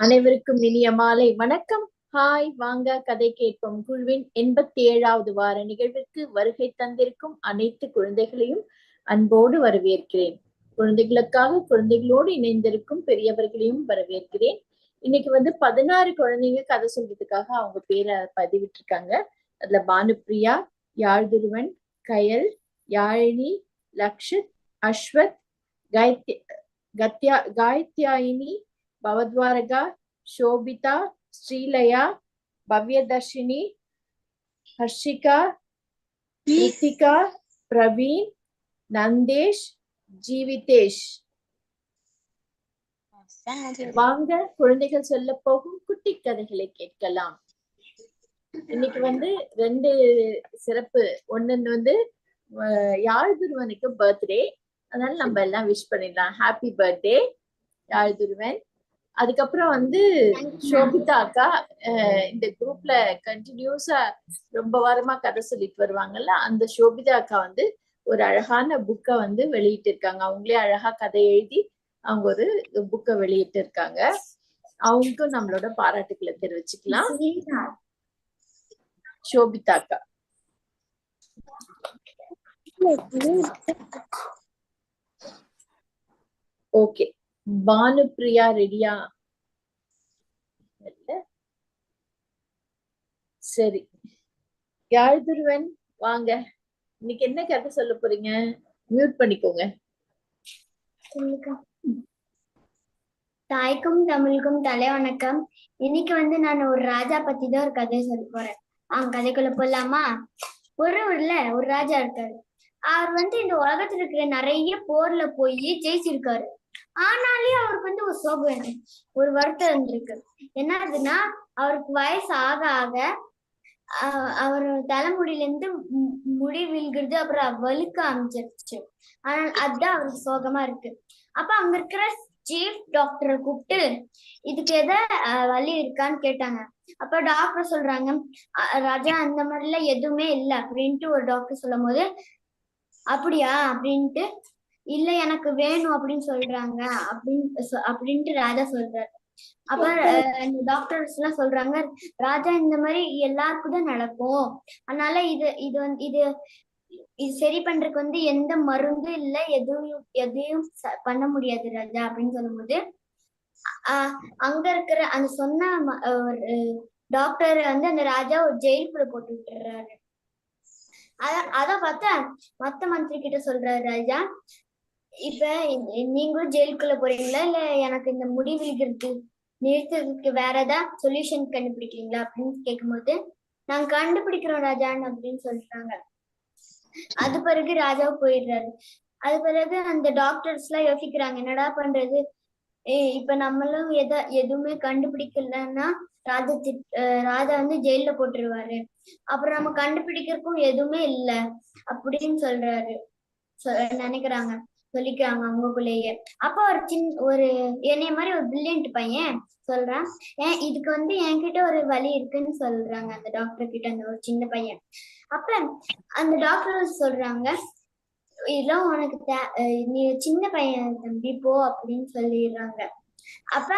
அனைவருக்கும் இனிய மாலை. வணக்கம். ஹாய் வாங்க கதை கேட்போம். குழுவின் எண்பத்தி ஏழாவது வார நிகழ்விற்கு வருகை தந்திருக்கும் அனைத்து குழந்தைகளையும் அன்போடு வரவேற்கிறேன். குழந்தைகளுக்காக குழந்தைகளோடு இணைந்திருக்கும் பெரியவர்களையும் வரவேற்கிறேன். இன்னைக்கு வந்து பதினாறு குழந்தைங்க கதை சொல்றதுக்காக அவங்க பேரை பதிவிட்டிருக்காங்க. அதுல பானுப்ரியா யாழ்துருவன் கயல் யாழினி லக்ஷித் அஸ்வத் காயத்யா கத்யா காயத்யாயினி பவத்வாரகா சோபிதா ஸ்ரீலயா பவ்யதர்ஷினி ஹர்ஷிகா ரித்திகா பிரவீன் நந்தேஷ் ஜீவிதேஷ் வாங்க குழந்தைகள் சொல்ல போகும் குட்டி கதைகளை கேட்கலாம். இன்னைக்கு வந்து ரெண்டு சிறப்பு. ஒன்னு வந்து யாழ்துருவனுக்கு பர்த்டே அதனால நம்ம எல்லாம் விஷ் பண்ணிடலாம். ஹாப்பி பர்த்டே யாழ்துருவன் அதுக்கப்புறம் வந்து சோபிதா அக்கா இந்த குரூப்ல கண்டினியூஸா ரொம்ப வாரமா கதை சொல்லிட்டு வருவாங்கல்ல அந்த சோபிதா அக்கா வந்து ஒரு அழகான புக்கை வந்து வெளியிட்டு இருக்காங்க அவங்களே அழகா கதை எழுதி அவங்க ஒரு புக்கை வெளியிட்டு இருக்காங்க அவங்களுக்கும் நம்மளோட பாராட்டுக்களை தெரிவிச்சுக்கலாம். சோபிதா அக்கா. ஓகே. பானுப்ரியா ரெடியா? சரி. யாழ்துருவன் வாங்க. இன்னைக்கு என்ன கதை சொல்ல போறீங்க? மியூட் பண்ணிக்கோங்க. தாய்க்கும் தமிழுக்கும் தலை வணக்கம் இன்னைக்கு வந்து நான் ஒரு ராஜா பத்தி தான் ஒரு கதை சொல்ல போறேன். அவங்க கதைக்குள்ள போலாமா? ஒரு ஊர்ல ஒரு ராஜா இருக்காரு. அவர் வந்து இந்த உலகத்துல இருக்கிற நிறைய போர்ல போய் ஜெயிச்சிருக்காரு. ஆனாலே அவருக்கு வந்து ஒரு சோகம் இருக்கு. ஒரு வருத்தம் இருந்திருக்கு. என்னதுன்னா அவருக்கு வயசு ஆக ஆக அவர் தலைமுடியில இருந்து மு- முடி விழுகிறது அப்புறம் வழுக்க அமைஞ்சிருச்சு ஆனால் அதுதான் அவருக்கு சோகமா இருக்கு. அப்ப அங்க இருக்கிற சீஃப் டாக்டரை கூப்பிட்டு இதுக்கு எத வலி இருக்கான்னு கேட்டாங்க. அப்ப டாக்டர் சொல்றாங்க ராஜா அந்த மாதிரிலாம் எதுவுமே இல்லை. அப்படின்ட்டு ஒரு டாக்டர் சொல்லும் போது அப்படியா? அப்படின்ட்டு இல்ல எனக்கு வேணும் அப்படின்னு சொல்றாங்க. அப்படின்னு அப்படின்ட்டு ராஜா சொல்றாரு. அப்ப இந்த டாக்டர்ஸ் எல்லாம் சொல்றாங்க ராஜா இந்த மாதிரி எல்லாருக்கும் தான் நடக்கும். அதனால இது இது வந்து இது இது சரி பண்றதுக்கு வந்து எந்த மருந்தும் இல்ல எதுவும் எதையும் பண்ண முடியாது ராஜா அப்படின்னு சொல்லும்போது ஆஹ் அங்க இருக்கிற அந்த சொன்ன ஒரு டாக்டர் வந்து அந்த ராஜா ஒரு ஜெயிலுக்குள்ள போட்டு விட்டுறாரு. அத அத பார்த்தா மத்த மந்திரி கிட்ட சொல்றாரு ராஜா இப்ப நீங்களும் ஜெயிலுக்குள்ள போறீங்களா? இல்ல எனக்கு இந்த முடி விழுகிறது நிறுத்துறதுக்கு வேற ஏதாவது சொல்யூஷன் கண்டுபிடிக்கிறீங்களா? அப்படின்னு கேட்கும்போது நாங்க கண்டுபிடிக்கிறோம் ராஜான்னு அப்படின்னு சொல்றாங்க. அது பிறகு ராஜா போயிடுறாரு. அது பிறகு அந்த டாக்டர்ஸ் எல்லாம் யோசிக்கிறாங்க என்னடா பண்றது? ஏ இப்ப நம்மளும் எத எதுவுமே கண்டுபிடிக்கலன்னா ராஜா திட் ராஜா வந்து ஜெயில போட்டுருவாரு. அப்புறம் நம்ம கண்டுபிடிக்கிறதுக்கும் எதுவுமே இல்ல அப்படின்னு சொல்றாரு. சொ- நினைக்கிறாங்க. சொல்லிக்கிறாங்க அவங்களுக்குள்ளேயே. அப்ப ஒரு சின் ஒரு என்னைய மாதிரி ஒரு பிரில்லியன்ட் பையன் சொல்றான். ஏன் இதுக்கு வந்து என்கிட்ட ஒரு வழி இருக்குன்னு சொல்றாங்க அந்த டாக்டர் கிட்ட அந்த ஒரு சின்ன பையன். அப்ப அந்த டாக்டர் சொல்றாங்க இதெல்லாம் உனக்கு தே- நீ சின்ன பையன் தம்பி போ அப்படின்னு சொல்லிடுறாங்க. அப்ப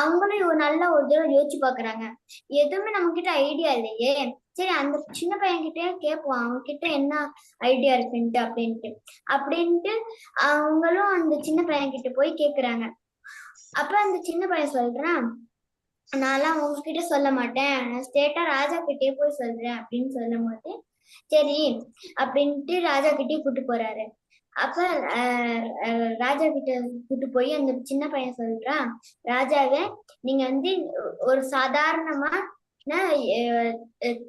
அவங்களும் ஒரு நல்ல ஒரு தடவை யோசிச்சு பாக்குறாங்க. எதுவுமே நம்ம கிட்ட ஐடியா இல்லையே. சரி அந்த சின்ன பையன் கிட்டே கேட்போம். அவங்க கிட்ட என்ன ஐடியா இருக்குன்ட்டு அப்படின்ட்டு. அப்படின்ட்டு அவங்களும் அந்த சின்ன பையன் கிட்ட போய் கேக்குறாங்க. அப்ப அந்த சின்ன பையன் சொல்றான் நான்லாம் உங்ககிட்ட சொல்ல மாட்டேன். நான் ஸ்டேட்டா ராஜா கிட்டே போய் சொல்றேன். அப்படின்னு சொல்லும் போது சரி அப்படின்ட்டு ராஜா கிட்டே கூட்டு போறாரு. அப்ப ராஜா கிட்ட கூட்டு போய் அந்த சின்ன பையன் சொல்றான் ராஜாவே நீங்க வந்து ஒரு சாதாரணமா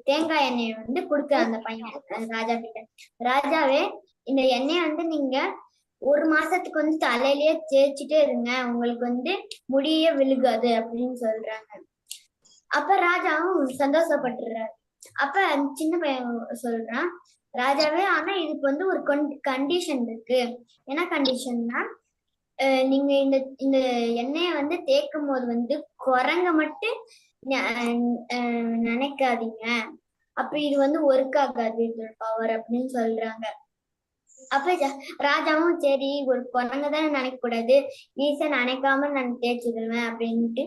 தேங்காய் எண்ணெயை வந்து கொடுக்க அந்த பையன் ராஜா கிட்ட. ராஜாவே இந்த எண்ணெயை வந்து நீங்க ஒரு மாசத்துக்கு வந்து தலையிலேயே தேய்ச்சிட்டே இருங்க. உங்களுக்கு வந்து முடியே விழுகாது அப்படின்னு சொல்றாங்க. அப்ப ராஜாவும் சந்தோஷப்பட்டுறாரு. அப்ப அந்த சின்ன பையன் சொல்றான் ராஜாவே ஆனா இதுக்கு வந்து ஒரு கண்டிஷன் இருக்கு. என்ன கண்டிஷன்னா நீங்க இந்த இந்த எண்ணெயை வந்து தேய்க்கும் போது வந்து குரங்க மட்டும் நினைக்காதீங்க. அப்ப இது வந்து ஒர்க் ஆகாது இதோட பவர் அப்படின்னு சொல்றாங்க. அப்ப ராஜாவும் சரி ஒரு குரங்க தானே நினைக்க கூடாது ஈஸியா நினைக்காம நான் தேய்ச்சிடுவேன் அப்படின்ட்டு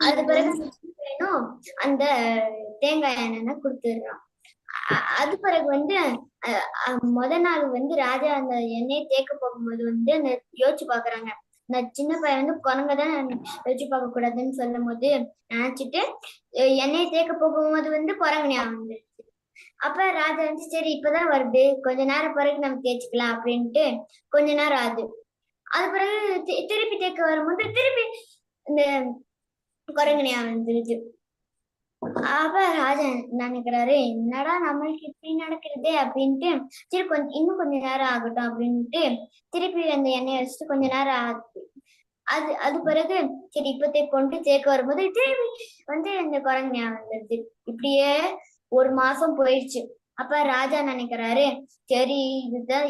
அது பிறகு வேணும் அந்த தேங்காய் எண்ணெய் கொடுத்துடுறான். அது பிறகு வந்து முத நாள் வந்து ராஜா அந்த எண்ணெயை தேக்க போகும்போது வந்து அந்த யோசிச்சு பாக்குறாங்க. நான் சின்ன பையன் வந்து குரங்க தான் யோசிச்சு பார்க்க கூடாதுன்னு சொல்லும் போது நினைச்சிட்டு எண்ணெயை தேக்க போகும்போது வந்து குரங்கனியா வந்து அப்ப ராஜா வந்து சரி இப்பதான் வருது. கொஞ்ச நேரம் பிறகு நம்ம தேய்ச்சிக்கலாம் அப்படின்ட்டு கொஞ்ச நேரம் ஆகுது. அது பிறகு தி- திருப்பி தேக்க வரும்போது திருப்பி இந்த குரங்கு ஞாபகம் வந்துருது அப்ப ராஜா நினைக்கிறாரு என்னடா நம்மளுக்கு இப்படி நடக்கிறது? அப்படின்ட்டு சரி கொஞ்சம் இன்னும் கொஞ்ச நேரம் ஆகட்டும் அப்படின்ட்டு திருப்பி அந்த எண்ணெயை வச்சுட்டு கொஞ்ச நேரம் ஆகுது அது அது பிறகு சரி இப்பத்தை கொண்டு சேர்க்க வரும்போது திருப்பி வந்து இந்த குரங்கு ஞாபகம் வந்துருது. இப்படியே ஒரு மாசம் போயிடுச்சு. அப்ப ராஜா நினைக்கிறாரு சரி இதுதான்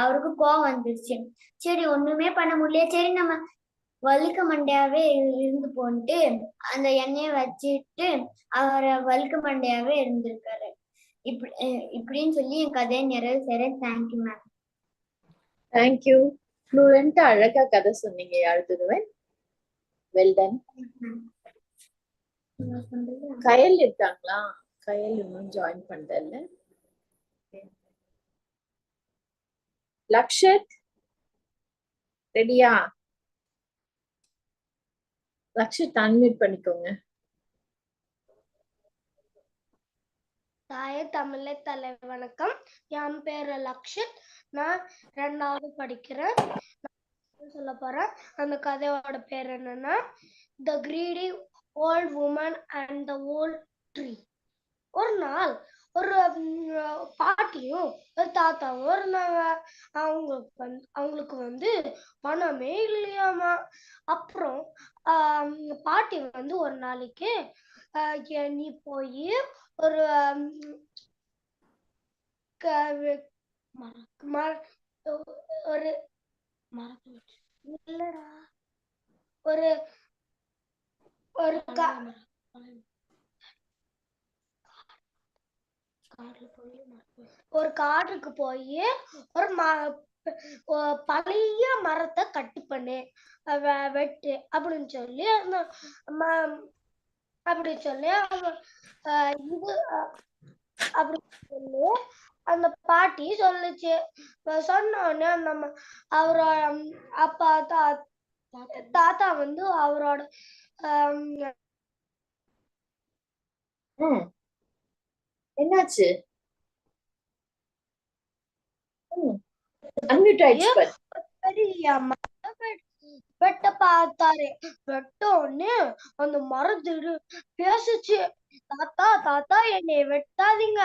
அவருக்கு கோவம் வந்துருச்சு. சரி ஒண்ணுமே பண்ண முடியல. சரி நம்ம வழுக்க மண்டையாவே இரு- இருந்து போன்ட்டு அந்த எண்ணெயை வச்சுட்டு அவரை வழுக்க மண்டையாவே இருந்திருக்காரு. இப்படி இப்படின்னு சொல்லி என் கதையை நிறைவு செய்யறேன் தேங்க்யூ மேம் தேங்க்யூ ஃப்ளூயண்டா அழகா கதை சொன்னீங்க. யாழ்துருவன் வெல் டன் கயல் இருக்காங்களா? கயல் இன்னும் ஜாயின் பண்ணல லக்ஷத் ரெடியா? லக்ஷத் அன்மியூட் பண்ணிக்கோங்க. தாய தமிழே தலை வணக்கம். என் பேரு லக்ஷித் நான் ரெண்டாவது படிக்கிறேன். நான் சொல்ல போறேன். அந்த கதையோட பேர் என்னன்னா the greedy old woman and the old tree ஒரு நாள் ஒரு பாட்டியும் ஒரு தாத்தாவும் இருந்தாங்க. அவங்களுக்கு வந்து அவங்களுக்கு வந்து பணமே இல்லையாமா. அப்புறம் பாட்டி வந்து ஒரு நாளைக்கு நீ போய் ஒரு ஒரு இல்லடா. ஒரு ஒரு கா ஒரு காட்டுக்கு போய் ஒரு ம பழைய மரத்தை கட்டு பண்ணு வெட்டு அப்படின்னு சொல்லி அந்த அப்படி சொல்லி இது அப்படி சொல்லி அந்த பாட்டி சொல்லுச்சு. சொன்னோடனே சொன்ன உடனே அந்த அவரோட அப்பா தா தாத்தா வந்து அவரோட ஆம், என்னாச்சு? அன்மியூட் ஆயிடுச்சு வெட்ட பார்த்தாரு. வெட்ட உடனே அந்த மரம் திடு பேசுச்சு. தாத்தா தாத்தா என்னைய வெட்டாதீங்க.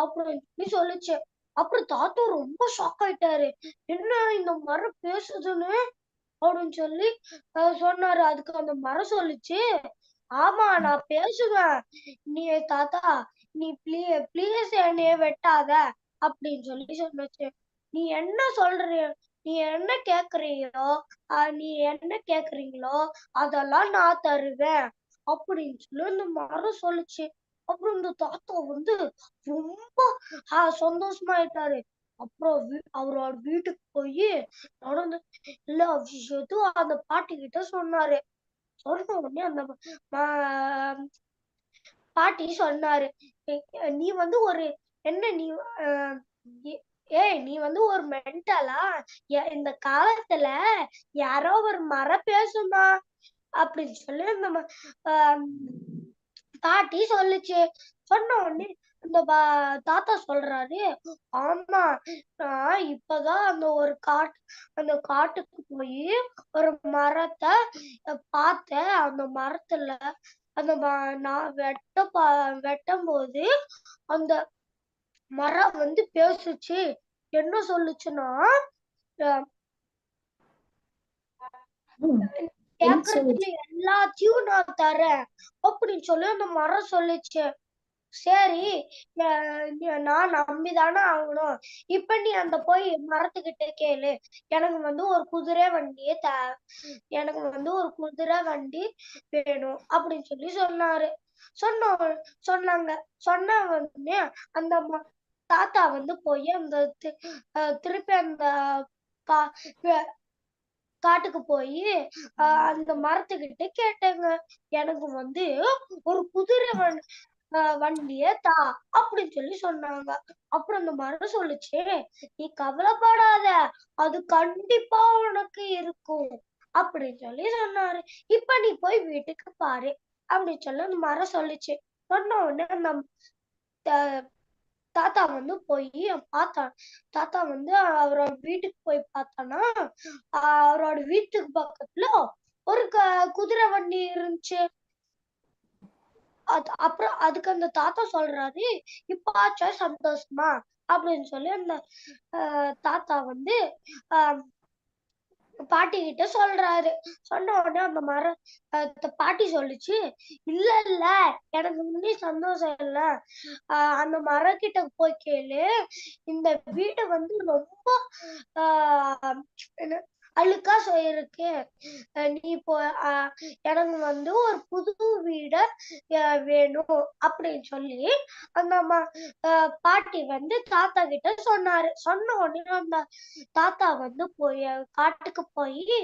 அப்படின்னு சொல்லி சொல்லுச்சு. அப்புறம் தாத்தா ரொம்ப ஷாக் ஆயிட்டாரு. என்ன இந்த மரம் பேசுதுன்னு? அப்படின்னு சொல்லி சொன்னாரு. அதுக்கு அந்த மரம் சொல்லுச்சு. ஆமா நான் பேசுவேன். நீ தாத்தா நீ ப்ளீ ப்ளீஸ் என்னைய வெட்டாத அப்படின்னு சொல்லி சொன்னுச்சு. நீ என்ன சொல்றிய நீ என்ன கேக்குறீங்களோ நீ என்ன கேக்குறீங்களோ அதெல்லாம் நான் தருவேன் அப்படின்னு சொல்லி இந்த மரம் சொல்லுச்சு. அப்புறம் இந்த தாத்தா வந்து ரொம்ப ஆஹ் சந்தோஷமாயிட்டாரு. அப்புறம் வீ- அவரோட வீட்டுக்கு போய் நடந்து எல்லா விஷயத்தையும் அந்த பாட்டி கிட்ட சொன்னாரு. சொன்ன உடனே அந்த பாட்டி சொன்னாரு. நீ வந்து ஒரு என்ன நீ ஏய் நீ வந்து ஒரு மென்டலா இந்த காலத்துல யாரோ ஒரு மரம் பேசுமா? அப்படின்னு சொல்லி நம்ம பாட்டி சொல்லுச்சு. சொன்ன உடனே இந்த பா- தாத்தா சொல்றாரு ஆமா நான் இப்பதான் அந்த ஒரு காட்டு அந்த காட்டுக்கு போய் ஒரு மரத்தை பார்த்தேன். அந்த மரத்துல அந்த நான் வெட்ட வெட்டும் போது அந்த மரம் வந்து பேசுச்சு. என்ன சொல்லுச்சுன்னா எல்லாத்தையும் நான் தரேன். அப்படின்னு சொல்லி அந்த மரம் சொல்லுச்சு. சரி அஹ் நான் நம்பிதானே ஆகணும். இப்ப நீ அந்த போய் மரத்துக்கிட்ட கேளு. எனக்கு வந்து ஒரு குதிரை வண்டியே த எனக்கு வந்து ஒரு குதிரை வண்டி வேணும் அப்படின்னு சொல்லி சொன்னாரு. சொன்ன சொன்னாங்க. சொன்ன உடனே அந்த ம- தாத்தா வந்து போய் அந்த தி- திருப்பி அந்த கா காட்டுக்கு போய் அந்த மரத்துக்கிட்ட கேட்டேங்க. எனக்கு வந்து ஒரு குதிரை வண்டி வண்டிய தா அப்படின்னு சொல்லி சொன்னாங்க. அப்புறம் அந்த மரம் சொல்லுச்சு நீ கவலைப்படாத அது கண்டிப்பா உனக்கு இருக்கும் அப்படின்னு சொல்லி சொன்னாரு. இப்ப நீ போய் வீட்டுக்கு பாரு அப்படின்னு சொல்லி அந்த மரம் சொல்லுச்சு. சொன்ன உடனே அந்த தாத்தா வந்து போய் பார்த்தான் தாத்தா வந்து அவரோட வீட்டுக்கு போய் பார்த்தானா அவரோட வீட்டுக்கு பக்கத்துல ஒரு க- குதிரை வண்டி இருந்துச்சு. அது அப்புறம் அதுக்கு அந்த தாத்தா சொல்றாரு இப்ப ஆச்சா சந்தோஷமா? அப்படின்னு சொல்லி அந்த ஆஹ் தாத்தா வந்து ஆஹ் பாட்டி கிட்ட சொல்றாரு. சொன்ன உடனே அந்த மரம் பாட்டி சொல்லுச்சு இல்ல இல்ல எனக்கு முன்னே சந்தோஷம் இல்ல. ஆஹ் அந்த மரக்கிட்ட போய் கேளு. இந்த வீடு வந்து ரொம்ப ஆஹ் என்ன அழுக்கா சொல்லிருக்கு இருக்கு நீ இப்போ எனக்கு வந்து ஒரு புது வீட வேணும் அப்படின்னு சொல்லி அந்த பாட்டி வந்து தாத்தா கிட்ட சொன்னாரு. சொன்ன உடனே அந்த தாத்தா வந்து போய் காட்டுக்கு போய்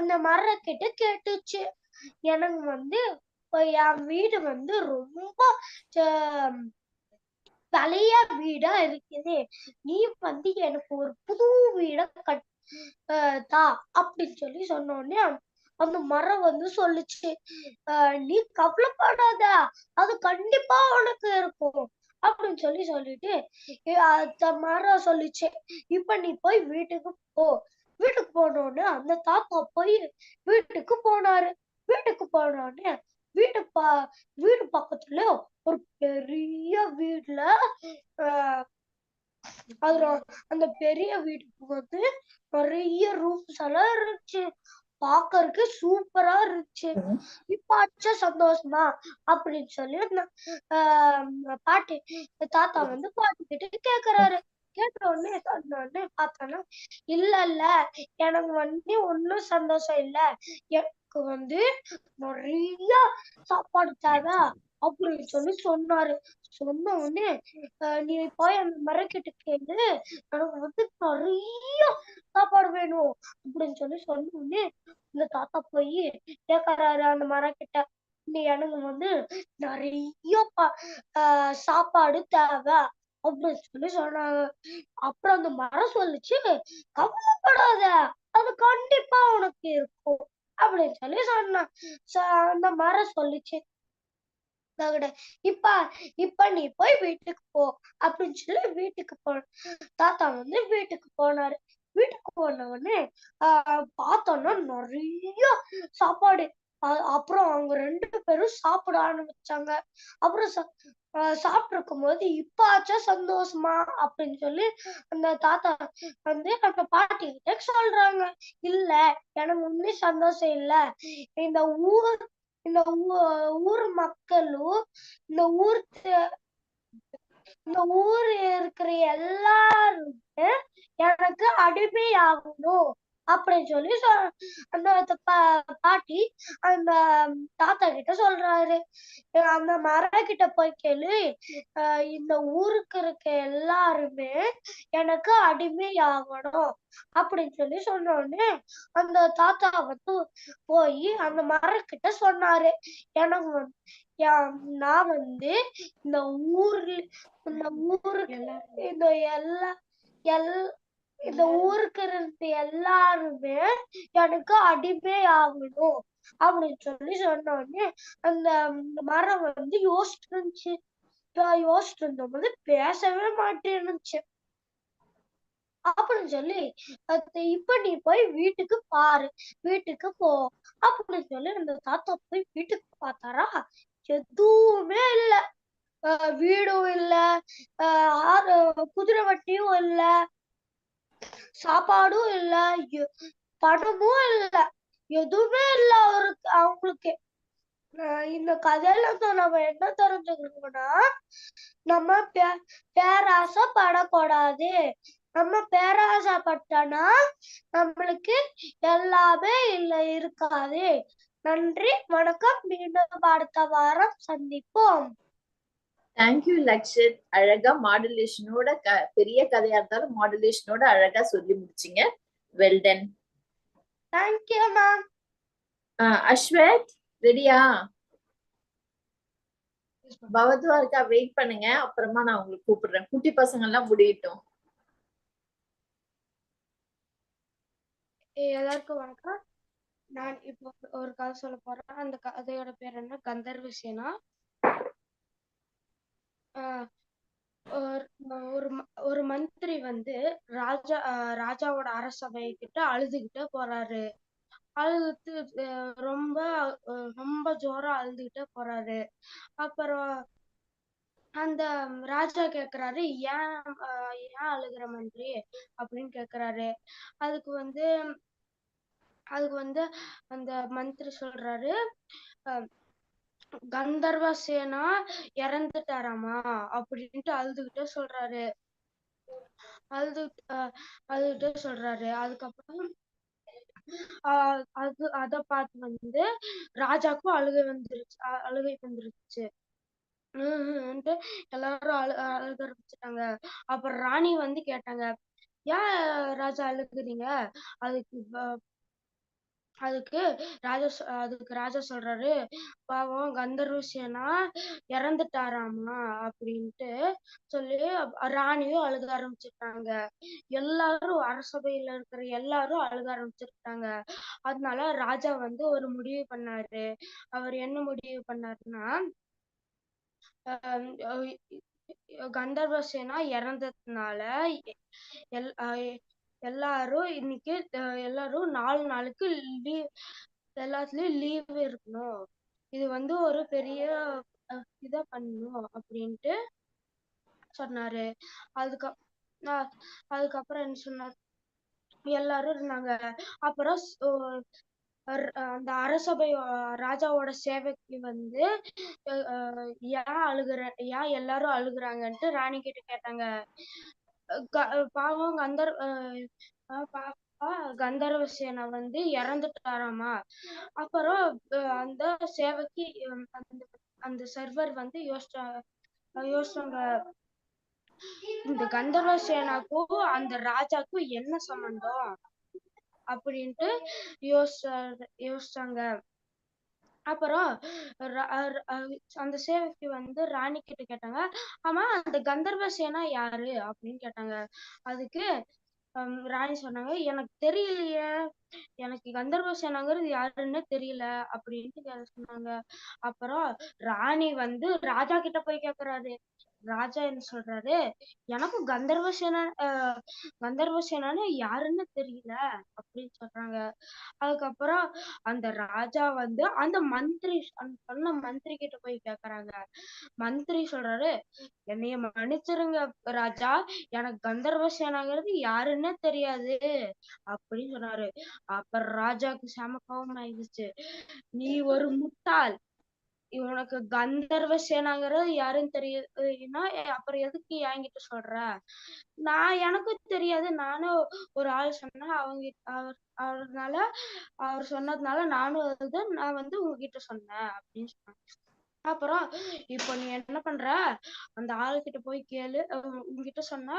அந்த மரக்கிட்ட கேட்டுச்சு. எனக்கு வந்து என் வீடு வந்து ரொம்ப பழைய வீடா இருக்குது. நீ வந்து எனக்கு ஒரு புது வீட கட் தா அப்படின்னு சொல்லி சொன்ன உடனே அந்த மரம் வந்து சொல்லுச்சு. நீ கவலைப்படாத அது கண்டிப்பா உனக்கு இருக்கும். அப்படின்னு சொல்லி சொல்லிட்டு அந்த மரம் சொல்லுச்சு. இப்ப நீ போய் வீட்டுக்கு போ. வீட்டுக்கு போன உடனே அந்த தாத்தா போய் வீட்டுக்கு போனாரு. வீட்டுக்கு போன உடனே வீட்டு வீடு பக்கத்துல ஒரு பெரிய வீட்ல அதுல அந்த பெரிய வீட்டுக்கு வந்து நிறைய ரூம்ஸ் எல்லாம் இருந்துச்சு. பாக்கறதுக்கு சூப்பரா இருந்துச்சு. இப்ப அச்சா சந்தோஷமா அப்படின்னு சொல்லி பாட்டி தாத்தா வந்து பாட்டி கிட்ட கேக்குறாரு. கேட்ட உடனே சொன்ன உடனே பார்த்தானா இல்ல இல்ல எனக்கு வந்து ஒண்ணும் சந்தோஷம் இல்ல. எனக்கு வந்து நிறைய சாப்பாடு தேவை. அப்படின்னு சொல்லி சொன்னாரு. சொன்ன உடனே நீ போய் அந்த மரக்கிட்ட கேளு. எனக்கு வந்து நிறைய சாப்பாடு வேணும். அப்படின்னு சொல்லி சொன்ன உடனே இந்த தாத்தா போய் கேட்கறாரு அந்த மரக்கிட்ட. நீ எனக்கு வந்து நிறைய ஆஹ் சாப்பாடு தேவை. அப்படின்னு சொல்லி சொன்னாங்க. அப்புறம் அந்த மரம் சொல்லுச்சு கவலைப்படாத அது கண்டிப்பா உனக்கு இருக்கும். அப்படின்னு சொல்லி சொன்னான். ச- அந்த மரம் சொல்லுச்சு. தகட. இப்ப இப்ப நீ போய் வீட்டுக்கு போ அப்படின்னு சொல்லி வீட்டுக்கு போ தாத்தா வந்து வீட்டுக்கு போனாரு. வீட்டுக்கு போன உடனே ஆஹ் பார்த்தோன்னா நிறைய சாப்பாடு. அப்புறம் அவங்க ரெண்டு பேரும் சாப்பிட ஆரம்பிச்சாங்க. அப்புறம் சா- ஆஹ் சாப்பிட்டு இருக்கும்போது இப்ப ஆச்சா சந்தோஷமா? அப்படின்னு சொல்லி அந்த தாத்தா வந்து அந்த பாட்டி கிட்ட சொல்றாங்க. இல்ல எனக்கு ஒன்னும் சந்தோஷம் இல்ல. இந்த ஊர் இந்த ஊ- ஊர் மக்களும் இந்த ஊர் இந்த ஊர் இருக்கிற எல்லாருமே எனக்கு அடிமையாகணும். அப்படின்னு சொல்லி சொல் அந்த பாட்டி அந்த தாத்தா கிட்ட சொல்றாரு. அந்த மரம் கிட்ட போய் கேளு இந்த ஊருக்கு இருக்க எல்லாருமே எனக்கு அடிமையாகணும் அப்படின்னு சொல்லி சொன்ன உடனே அந்த தாத்தா வந்து போய் அந்த மரக்கிட்ட சொன்னாரு. எனக்கு வந்து நான் வந்து இந்த ஊர்ல இந்த ஊருக்கு இந்த எல்லா எல் இந்த ஊருக்கு இருந்த எல்லாருமே எனக்கு அடிமை ஆகணும் அப்படின்னு சொல்லி சொன்ன உடனே அந்த மரம் வந்து யோசிச்சுட்டு இருந்துச்சு யோசிச்சுட்டு இருந்தபோது பேசவே மாட்டேன்னுச்சு. அப்படின்னு சொல்லி இப்ப நீ போய் வீட்டுக்கு பாரு வீட்டுக்கு போ அப்படின்னு சொல்லி அந்த தாத்தா போய் வீட்டுக்கு பார்த்தாரா? எதுவுமே இல்ல. ஆஹ் வீடும் இல்ல. ஆஹ் ஆறு குதிரை வட்டியும் இல்ல. சாப்பாடும் இல்ல எ- பணமும் இல்ல எதுவுமே இல்ல அவருக்கு அவங்களுக்கு. ஆஹ் இந்த கதையில இருந்து நம்ம என்ன தெரிஞ்சுக்கணும்னா நம்ம பே பேராசைப்படக்கூடாது நம்ம பேராசைப்பட்டோம்னா நம்மளுக்கு எல்லாமே இல்ல இருக்காது. நன்றி வணக்கம். மீண்டும் அடுத்த வாரம் சந்திப்போம். தேங்க்யூ லக்ஷித் அழகா மாடுலேஷனோட க பெரிய கதையா இருந்தாலும் மாடுலேஷனோட அழகா சொல்லி முடிச்சீங்க. Well done thank you ma'am Ashwath ரெடியா? பவத்வா இருக்கா? வெயிட் பண்ணுங்க. அப்புறமா நான் உங்களுக்கு கூப்பிடுறேன். குட்டி பசங்க எல்லாம் முடியட்டும் எல்லாருக்கும் வணக்கம். நான் இப்போ ஒரு கதை சொல்ல போறேன். அந்த கதையோட பேர் என்ன? கந்தர்வ சேனா. ஒரு ஒரு மந்திரி வந்து ராஜா ராஜாவோட அரசபை கிட்ட அழுதுகிட்டே போறாரு. அழுதுட்டு ரொம்ப ரொம்ப ஜோரா அழுதுகிட்டே போறாரு. அப்புறம் அந்த ராஜா கேக்குறாரு ஏன் ஆஹ் ஏன் அழுகுற மந்திரி? அப்படின்னு கேக்குறாரு. அதுக்கு வந்து அதுக்கு வந்து அந்த மந்திரி சொல்றாரு கந்தர்வ சேனா இறந்துட்டாராமா? அப்படின்ட்டு அழுதுகிட்டே சொல்றாரு. அழுது அழுதுகிட்டே சொல்றாரு. அதுக்கப்புறம் ஆஹ் அது அத பார்த்து வந்து ராஜாக்கும் அழுகை வந்துருச்சு அழுகை வந்துருச்சு. எல்லாரும் அழு அழுக ஆரம்பிச்சிட்டாங்க. அப்புறம் ராணி வந்து கேட்டாங்க ஏன் ராஜா அழுகுறீங்க? அதுக்கு அதுக்கு ராஜா சொ- அதுக்கு ராஜா சொல்றாரு பாவம் கந்தர்வ சேனா இறந்துட்டாராமா? அப்படின்ட்டு சொல்லி அப்~ ராணியும் அழுக ஆரம்பிச்சிட்டாங்க. எல்லாரும் அரசபையில இருக்கிற எல்லாரும் அழுக ஆரம்பிச்சிருக்காங்க அதனால ராஜா வந்து ஒரு முடிவு பண்ணாரு. அவர் என்ன முடிவு பண்ணாருன்னா ஆஹ் அஹ் கந்தர்வ சேனா இறந்ததுனால எல் அஹ் எல்லாரும் இன்னைக்கு எல்லாரும் நாலு நாளுக்கு லீவ் எல்லாத்துலயும் லீவ் இருக்கணும். இது வந்து ஒரு பெரிய இதா பண்ணணும் அப்படின்ட்டு சொன்னாரு. அதுக்கு அஹ் அதுக்கப்புறம் என்ன சொன்னார்? எல்லாரும் இருந்தாங்க. அப்புறம் அந்த அரசபை ராஜாவோட சேவைக்கு வந்து ஏன் அழுகுற ஏன் எல்லாரும் அழுகுறாங்கன்ட்டு ராணி கிட்ட கேட்டாங்க. பாவம் கந்தர் பாப்பா கந்தர்வ சேனா வந்து இறந்துட்டாராமா? அப்புறம் அந்த சேவைக்கு அந்த அந்த சர்வர் வந்து யோசிச்சா யோசிச்சாங்க இந்த கந்தர்வ சேனாக்கும் அந்த ராஜாக்கும் என்ன சம்பந்தம்? அப்படின்ட்டு யோசிச்ச யோசிச்சாங்க. அப்புறம் அந்த சேவகி வந்து ராணி கிட்ட கேட்டாங்க ஆமா அந்த கந்தர்வ சேனா யாரு? அப்படின்னு கேட்டாங்க. அதுக்கு ஹம், ராணி சொன்னாங்க எனக்கு தெரியலையே எனக்கு கந்தர்வ சேனாங்கிறது யாருன்னு தெரியல அப்படின்ட்டு சொன்னாங்க. அப்புறம் ராணி வந்து ராஜா கிட்ட போய் கேக்குறாரு. ராஜா என்ன சொல்றாரு? எனக்கும் கந்தர்வ சேனா அஹ், கந்தர்வ சேனான்னு யாருன்னு தெரியல அப்படின்னு சொல்றாங்க. அதுக்கப்புறம் அந்த ராஜா வந்து அந்த மந்திரி சொன்ன மந்திரி கிட்ட போய் கேக்குறாங்க. மந்திரி சொல்றாரு என்னைய மன்னிச்சிருங்க ராஜா எனக்கு கந்தர்வ சேனாங்கிறது யாருன்னே தெரியாது அப்படின்னு சொன்னாரு. அப்புறம் ராஜாக்கு செம ஆயிடுச்சு நீ ஒரு முட்டாள் உனக்கு கந்தர்வ சேனாங்கிறது யாருன்னு தெரியுதுன்னா அப்புறம் எதுக்கு என்கிட்ட சொல்ற? நான் எனக்கும் தெரியாது. நானும் ஒரு ஆள் சொன்னா அவங்க அவர் அவர்னால அவர் சொன்னதுனால நானும் வந்து நான் வந்து உங்ககிட்ட சொன்னேன் அப்படின்னு சொன்னாங்க. அப்புறம் இப்போ நீ என்ன பண்ற? அந்த ஆள்கிட்ட போய் கேளு. உங்ககிட்ட உன்கிட்ட சொன்னா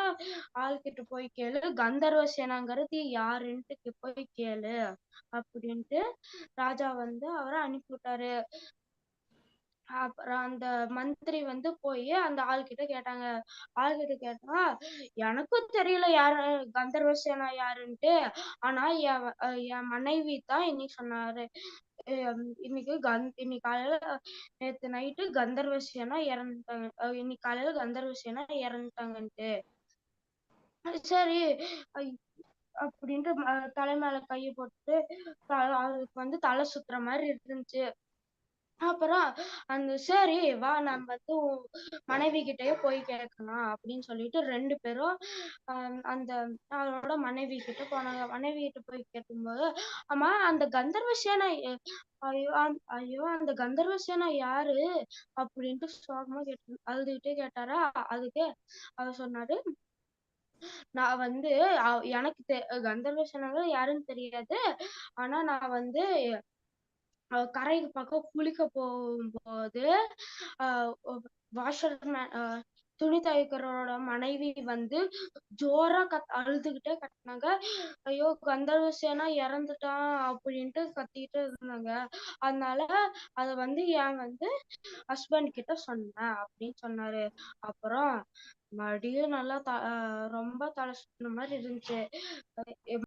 ஆள்கிட்ட போய் கேளு. கந்தர்வ சேனாங்கிறது யாருன்ட்டு போய் கேளு அப்படின்ட்டு ராஜா வந்து அவரை அனுப்பி விட்டாரு அப்புறம் அந்த மந்திரி வந்து போய் அந்த ஆள்கிட்ட கேட்டாங்க. ஆள்கிட்ட கேட்டா எனக்கும் தெரியல யாரு கந்தர்வ சேனா யாருன்ட்டு. ஆனா என் வ- என் மனைவி தான் இன்னைக்கு சொன்னாரு. இன்னைக்கு கந் இன்னைக்கு காலையில நேத்து நைட்டு கந்தர்வ சேனா இறந்துட்டாங்க. அஹ் இன்னைக்கு காலையில கந்தர்வ சேனா இறந்துட்டாங்கன்ட்டு. சரி ஐ- அப்படின்ட்டு ம- தலை மேல கைய போட்டு தல அவருக்கு வந்து தலை சுத்துற மாதிரி இருந்துச்சு. அப்புறம் அந்த சரி வா நம்ம வந்து உன் மனைவி கிட்டயே போய் கேட்கலாம் அப்படின்னு சொல்லிட்டு ரெண்டு பேரும் ஆஹ் அந்த அவரோட மனைவி கிட்ட போனாங்க. மனைவி கிட்ட போய் கேட்கும்போது ஆமா அந்த கந்தர்வ சேனை ஐயோ அந்த- ஐயோ அந்த கந்தர்வ சேனை யாரு? அப்படின்ட்டு சோகமா கேட்டு அழுதுகிட்டே கேட்டாரா? அதுக்கு அவர் சொன்னாரு நான் வந்து எனக்கு தெ- கந்தர்வ சேனாங்க யாருன்னு தெரியாது. ஆனா நான் வந்து கரைக்கு பக்கம் குளிக்க போகும்போது ஆஹ் வாஷர் துணி துவைக்கிறவரோட மனைவி வந்து ஜோரா கத் அழுதுகிட்டே கட்டினாங்க ஐயோ கந்தர்வ சேனா இறந்துட்டான் அப்படின்ட்டு கத்திக்கிட்டு இருந்தாங்க. அதனால அத வந்து என் வந்து ஹஸ்பண்ட் கிட்ட சொன்னேன் அப்படின்னு சொன்னாரு. அப்புறம் மறுபடியும் நல்லா த- ரொம்ப தலை சுத்தின மாதிரி இருந்துச்சு.